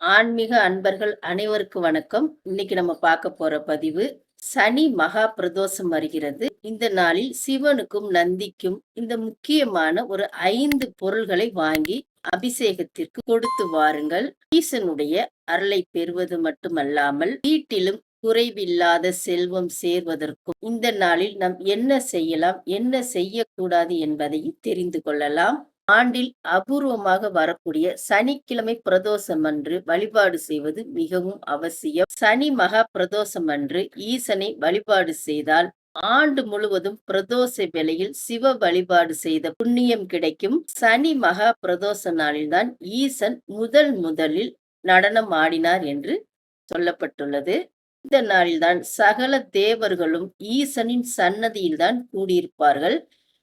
ஆன்மீக அன்பர்கள் அனைவருக்கும் வணக்கம். இன்னைக்கு நம்ம பார்க்க போற பதிவு சனி மகா பிரதோஷம் வருகிறது. இந்த நாளில் சிவனுக்கும் நந்திக்கும் இந்த முக்கியமான ஒரு ஐந்து பொருள்களை வாங்கி அபிஷேகத்திற்கு கொடுத்து வாருங்கள். ஈசனுடைய அருளை பெறுவது மட்டுமல்லாமல் வீட்டிலும் குறைவில்லாத செல்வம் சேர்வதற்கும் இந்த நாளில் நாம் என்ன செய்யலாம் என்ன செய்யக்கூடாது என்பதையும் தெரிந்து கொள்ளலாம். ஆண்டில் அபூர்வமாக வரக்கூடிய சனிக்கிழமை பிரதோஷம் அன்று வழிபாடு செய்வது மிகவும் அவசியம். சனி மகா பிரதோஷம் அன்று ஈசனை வழிபாடு செய்தால் ஆண்டு முழுவதும் பிரதோஷ வேளையில் சிவ வழிபாடு செய்த புண்ணியம் கிடைக்கும். சனி மகா பிரதோஷ நாளில்தான் ஈசன் முதல் முதலில் நடனம் ஆடினார் என்று சொல்லப்பட்டுள்ளது. இந்த நாளில்தான் சகல தேவர்களும் ஈசனின் சன்னதியில்தான் கூடியிருப்பார்கள்.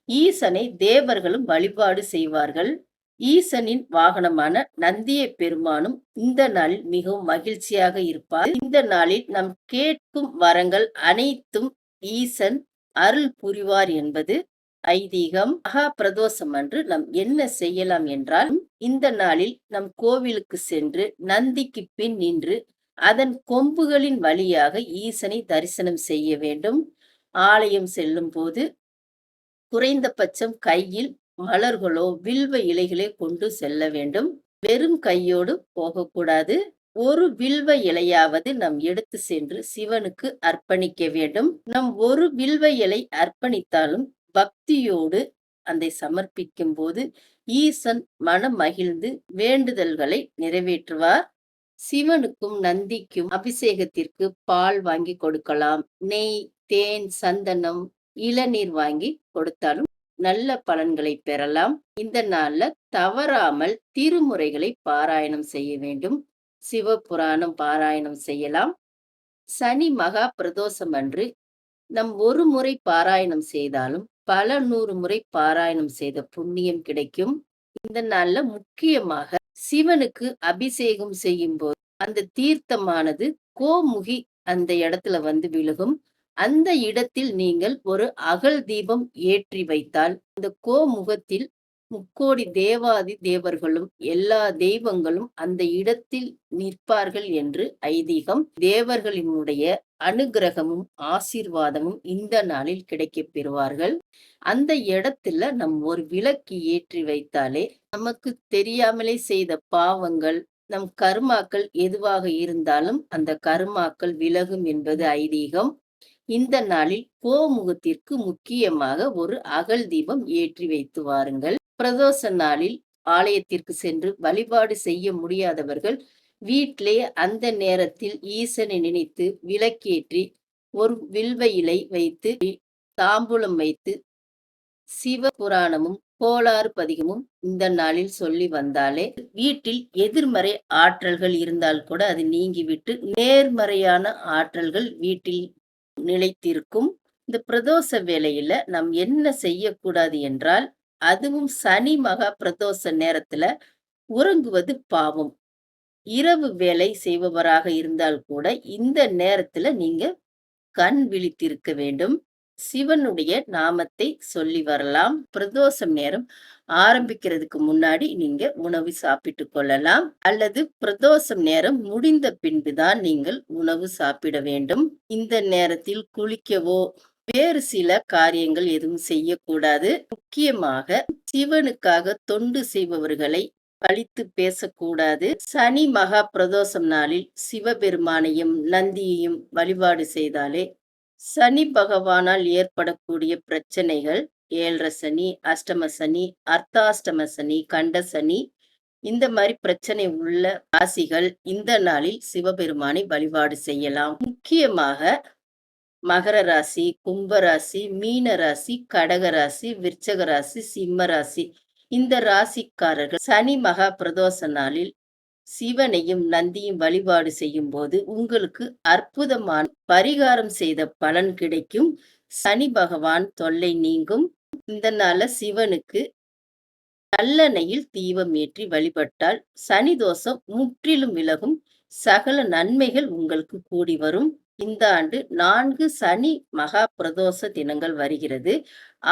ஈசனை தேவர்களும் வழிபாடு செய்வார்கள். ஈசனின் வாகனமான நந்திய பெருமானும் இந்த நாளில் மிகவும் மகிழ்ச்சியாக இருப்பார். இந்த நாளில் நம் கேட்கும் வரங்கள் அனைத்தும் ஈசன் அருள் புரிவார் என்பது ஐதீகம். மகா பிரதோஷம் அன்று நாம் என்ன செய்யலாம் என்றால் இந்த நாளில் நம் கோவிலுக்கு சென்று நந்திக்கு பின் நின்று அதன் கொம்புகளின் வழியாக ஈசனை தரிசனம் செய்ய வேண்டும். ஆலயம் செல்லும் போது குறைந்தபட்சம் கையில் மலர்களோ வில்வ இலைகளை கொண்டு செல்ல வேண்டும். வெறும் கையோடு போகக்கூடாது. ஒரு வில்வ இலையாவது நம் எடுத்து சென்று சிவனுக்கு அர்ப்பணிக்க வேண்டும். நம் ஒரு வில்வ இலை அர்ப்பணித்தாலும் பக்தியோடு அதை சமர்ப்பிக்கும் போது ஈசன் மனம் மகிழ்ந்து வேண்டுதல்களை நிறைவேற்றுவார். சிவனுக்கும் நந்திக்கும் அபிஷேகத்திற்கு பால் வாங்கி கொடுக்கலாம். நெய் தேன் சந்தனம் இளநீர் வாங்கி கொடுத்தாலும் நல்ல பலன்களை பெறலாம். இந்த நாள்ல தவறாமல் திருமுறைகளை பாராயணம் செய்ய வேண்டும். சிவபுராணம் பாராயணம் செய்யலாம். சனி மகா பிரதோஷம் அன்று நம் ஒரு முறை பாராயணம் செய்தாலும் பல நூறு முறை பாராயணம் செய்த புண்ணியம் கிடைக்கும். இந்த நாள்ல முக்கியமாக சிவனுக்கு அபிஷேகம் செய்யும் போது அந்த தீர்த்தமானது கோமுகி அந்த இடத்துல வந்து விழுகும். அந்த இடத்தில் நீங்கள் ஒரு அகல் தீபம் ஏற்றி வைத்தால் அந்த கோமுகத்தில் முக்கோடி தேவாதி தேவர்களும் எல்லா தெய்வங்களும் அந்த இடத்தில் நிற்பார்கள் என்று ஐதீகம் தேவர்களினுடைய அனுகிரகமும் ஆசீர்வாதமும் இந்த நாளில் கிடைக்கப் பெறுவார்கள். அந்த இடத்துல நம் ஒரு விளக்கு ஏற்றி வைத்தாலே நமக்கு தெரியாமலே செய்த பாவங்கள் நம் கர்மாக்கள் எதுவாக இருந்தாலும் அந்த கருமாக்கள் விலகும் என்பது ஐதீகம். இந்த நாளில் கோமுகத்திற்கு முக்கியமாக ஒரு அகல் தீபம் ஏற்றி வைத்து வாருங்கள். பிரதோஷ நாளில் ஆலயத்திற்கு சென்று வழிபாடு செய்ய முடியாதவர்கள் வீட்டிலே அந்த நேரத்தில் ஈசனை நினைத்து விளக்கேற்றி ஒரு வில்வ இலை வைத்து தாம்பூலம் வைத்து சிவ புராணமும் கோளாறு பதிகமும் இந்த நாளில் சொல்லி வந்தாலே வீட்டில் எதிர்மறை ஆற்றல்கள் இருந்தால் கூட அது நீங்கிவிட்டு நேர்மறையான ஆற்றல்கள் வீட்டில் நிலைத்திருக்கும். இந்த பிரதோஷ வேலையில நாம் என்ன செய்யக்கூடாது என்றால் அதுவும் சனி மகா பிரதோஷ நேரத்துல உறங்குவது பாவம். இரவு வேலை செய்பவராக இருந்தால் கூட இந்த நேரத்துல நீங்க கண் விழித்திருக்க வேண்டும். சிவனுடைய நாமத்தை சொல்லி வரலாம். பிரதோஷம் நேரம் ஆரம்பிக்கிறதுக்கு முன்னாடி நீங்க உணவு சாப்பிட்டு கொள்ளலாம். அல்லது பிரதோஷம் நேரம் முடிந்த பின்புதான் நீங்கள் உணவு சாப்பிட வேண்டும். இந்த நேரத்தில் குளிக்கவோ வேறு சில காரியங்கள் எதுவும் செய்யக்கூடாது. முக்கியமாக சிவனுக்காக தொண்டு செய்பவர்களை பழித்து பேசக்கூடாது. சனி மகா பிரதோஷம் நாளில் சிவபெருமானையும் நந்தியையும் வழிபாடு செய்தாலே சனி பகவானால் ஏற்படக்கூடிய பிரச்சனைகள் ஏழரை சனி அஷ்டம சனி அர்த்தாஷ்டம சனி கண்ட சனி இந்த மாதிரி பிரச்சனை உள்ள ராசிகள் இந்த நாளில் சிவபெருமானை வழிபாடு செய்யலாம். முக்கியமாக மகர ராசி கும்ப ராசி மீன ராசி கடக ராசி விருச்சக ராசி சிம்ம ராசி. இந்த ராசிக்காரர்கள் சனி மகா பிரதோஷ நாளில் சிவனையும் நந்தியும் வழிபாடு செய்யும் போது உங்களுக்கு அற்புதமான பரிகாரம் செய்த பலன் கிடைக்கும். சனி பகவான் தொல்லை நீங்கும். இந்த நாள சிவனுக்கு நல்லெண்ணெயில் தீபம் ஏற்றி வழிபட்டால் சனி தோஷம் முற்றிலும் விலகும். சகல நன்மைகள் உங்களுக்கு கூடி வரும். இந்த ஆண்டு நான்கு சனி மகா பிரதோஷ தினங்கள் வருகிறது.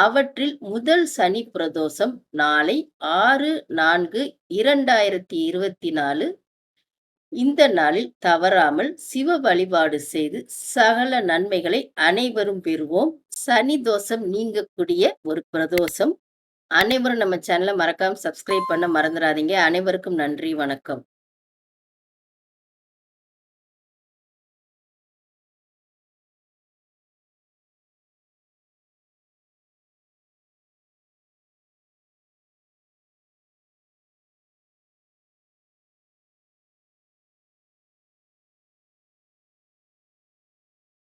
அவற்றில் முதல் சனி பிரதோஷம் நாளை ஆறு நான்கு இரண்டாயிரத்தி இருபத்தி நாலு. இந்த நாளில் தவறாமல் சிவ வழிபாடு செய்து சகல நன்மைகளை அனைவரும் பெறுவோம். சனி தோஷம் நீங்கக்கூடிய ஒரு பிரதோஷம். அனைவரும் நம்ம சேனலை மறக்காம சப்ஸ்கிரைப் பண்ண மறந்துடாதீங்க. அனைவருக்கும் நன்றி வணக்கம்.